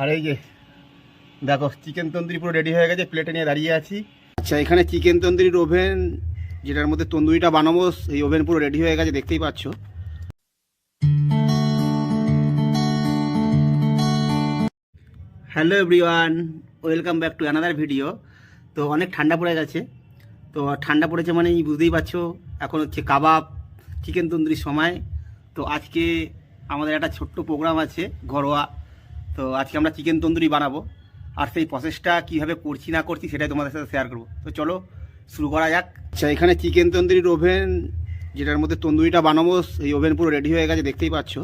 আর এই যে, দেখো, চিকেন তন্দুরি পুরো রেডি হয়ে গেছে প্লেটে নিয়ে দাঁড়িয়ে আছি। আচ্ছা এখানে চিকেন তন্দুরির ওভেন যেটার মধ্যে তন্দুরিটা বানাবো এই ওভেন পুরো রেডি হয়ে গেছে, দেখতেই পাচ্ছ। Hello everyone welcome back to another video তো অনেক ঠান্ডা পড়ে গেছে। তো ঠান্ডা পড়েছে মানে বুঝতেই পারছ, এখন হচ্ছে কাবাব, চিকেন তন্দুরির সময়। তো আজকে আমাদের একটা ছোট্ট প্রোগ্রাম আছে, ঘরোয়া। তো আজকে আমরা চিকেন তন্দুরি বানাবো। আর সেই প্রসেসটা কীভাবে করছি, না করছি সেটাই তোমাদের সাথে শেয়ার করব। তো চলো, শুরু করা যাক। আচ্ছা এখানে চিকেন তন্দুরির ওভেন যেটার মধ্যে তন্দুরিটা বানাবো এই ওভেন পুরো রেডি হয়ে গেছে, দেখতেই পাচ্ছ।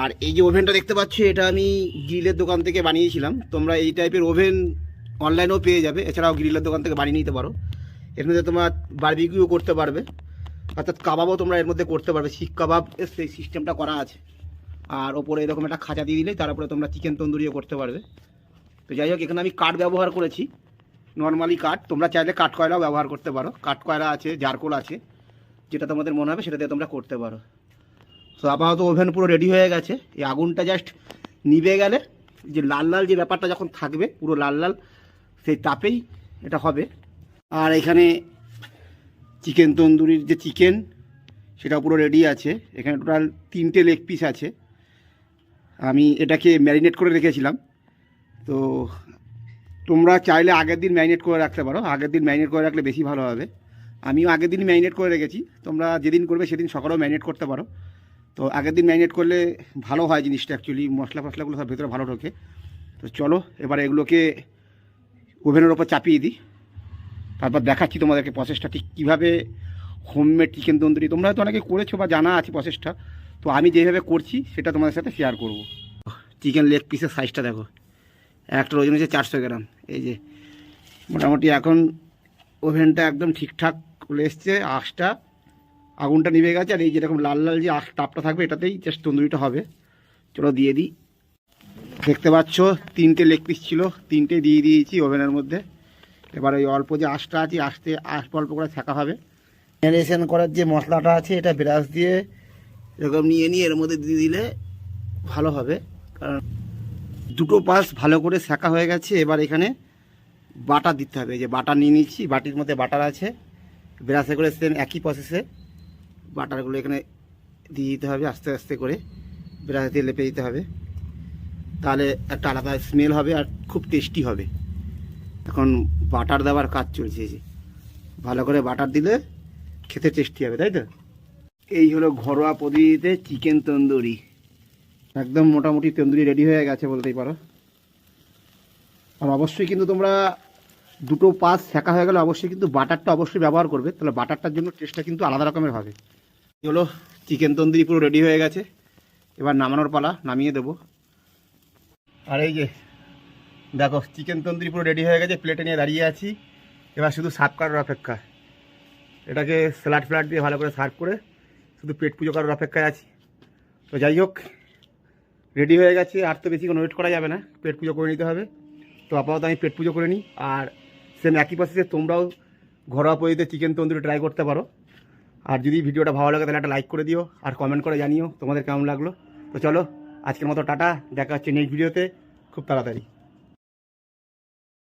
আর এই যে ওভেনটা দেখতে পাচ্ছ, এটা আমি গ্রিলের দোকান থেকে বানিয়েছিলাম। তোমরা এই টাইপের ওভেন অনলাইনেও পেয়ে যাবে, এছাড়াও গ্রিলের দোকান থেকে বানিয়ে নিতে পারো। এর মধ্যে তোমার বারবিকিউ করতে পারবে। অর্থাৎ কাবাবও তোমরা এর মধ্যে করতে পারবে। শিখ কাবাব সেই সিস্টেমটা করা আছে। আর ওপরে এরকম একটা খাঁচা দিয়ে দিলে তার উপরে তোমরা চিকেন তন্দুরিও করতে পারবে। তো যাই হোক, এখানে আমি কাঠ ব্যবহার করেছি। নর্মালি কাঠ, তোমরা চাইলে কাঠ কয়লাও ব্যবহার করতে পারো। কাঠ কয়লা আছে, জারকোল আছে, যেটা তোমাদের মনে হবে সেটা দিয়ে তোমরা করতে পারো। তো আপাতত ওভেন পুরো রেডি হয়ে গেছে। এই আগুনটা জাস্ট নিভে গেলে যে লাল লাল যে ব্যাপারটা যখন থাকবে, পুরো লাল লাল, সেই তাপেই এটা হবে। আর এখানে চিকেন তন্দুরির যে চিকেন সেটা পুরো রেডি আছে। এখানে টোটাল তিনটে লেগ পিস আছে। আমি এটাকে ম্যারিনেট করে রেখেছিলাম। তো তোমরা চাইলে আগের দিন ম্যারিনেট করে রাখতে পারো। আগের দিন ম্যারিনেট করে রাখলে বেশি ভালো হবে। আমিও আগের দিন ম্যারিনেট করে রেখেছি। তোমরা যেদিন করবে সেদিন সকালেও ম্যারিনেট করতে পারো। তো আগের দিন ম্যারিনেট করলে ভালো হয় জিনিসটা অ্যাকচুয়ালি মশলা ফসলাগুলো সব ভেতরে ভালো ঢোকে। তো চলো, এবার এগুলোকে ওভেনের ওপর চাপিয়ে দিই। তারপর দেখাচ্ছি তোমাদেরকে প্রসেসটা ঠিক কীভাবে হোমমেড চিকেন তন্দুরি। তোমরা হয়তো অনেকে করেছ বা জানা আছে প্রসেসটা তো আমি যেভাবে করছি, সেটা তোমাদের সাথে শেয়ার করব। চিকেন লেগ পিসের সাইজটা দেখো। একটা ওজন হচ্ছে চারশো গ্রাম। এই যে, মোটামুটি এখন ওভেনটা একদম ঠিকঠাক চলে এসছে, আঁশটা। আগুনটা নিভে গেছে, আর এই যেরকম লাল লাল যে আঁশ তাপটা থাকবে, এটাতেই জাস্ট তন্দুরিটা হবে। চলো দিয়ে দিই। দেখতে পাচ্ছ, তিনটে লেগ পিস ছিল, তিনটে দিয়ে দিয়েছি ওভেনের মধ্যে। এবার ওই অল্প যে আঁশটা আছে আঁশতে আঁশ অল্প করে থাকা হবে। ম্যারিনেশন করার যে মশলাটা আছে, এটা ব্রাশ দিয়ে এরকম নিয়ে নিয়ে এর মধ্যে দিয়ে দিলে ভালো হবে। কারণ দুটো পাশ ভালো করে শেখা হয়ে গেছে, এবার এখানে বাটার দিতে হবে। যে বাটার নিয়ে নিচ্ছি, বাটির মধ্যে বাটার আছে। ব্রাশে করে সেম একই প্রসেসে বাটারগুলো এখানে দিয়ে দিতে হবে, আস্তে আস্তে করে ব্রাশ দিয়ে লেপে দিতে হবে। তাহলে একটা আলাদা স্মেল হবে আর খুব টেস্টি হবে। এখন বাটার দেওয়ার কাজ চলছে। যে ভালো করে বাটার দিলে খেতে টেস্টি হবে, তাই তো? এই হলো ঘরোয়া পদ্ধতিতে চিকেন তন্দুরি। একদম মোটামুটি তন্দুরি রেডি হয়ে গেছে বলতেই পারো। আর অবশ্যই কিন্তু তোমরা দুটো পাস শেখা হয়ে গেলে অবশ্যই কিন্তু বাটারটা অবশ্যই ব্যবহার করবে। তাহলে বাটারটার জন্য টেস্টটা কিন্তু আলাদা রকমের হবে। হলো চিকেন তন্দুরি পুরো রেডি হয়ে গেছে। এবার নামানোর পালা, নামিয়ে দেবো। আর এই যে, দেখো, চিকেন তন্দুরি পুরো রেডি হয়ে গেছে প্লেটে নিয়ে দাঁড়িয়ে আছি। এবার শুধু সার্ভ করার অপেক্ষা। এটাকে স্যালাড ফ্যালাড দিয়ে ভালো করে সার্ভ করে শুধু পেট পুজো করার অপেক্ষায় আছি। তো যাই হোক রেডি হয়ে গেছে, আর তো বেশি কোনো ওয়েট করা যাবে না, পেট পুজো করে নিতে হবে। তো আপাতত আমি পেট পুজো করে নিই, আর সেম একই প্রসেসে তোমরাও ঘরোয়া পদ্ধতিতে চিকেন তন্দুরি ট্রাই করতে পারো। আর যদি ভিডিওটা ভালো লাগে, তাহলে একটা লাইক করে দিও, আর কমেন্ট করে জানিও তোমাদের কেমন লাগল। তো চলো, আজকের মতো টাটা, দেখা হচ্ছে নেক্সট ভিডিওতে খুব তাড়াতাড়ি।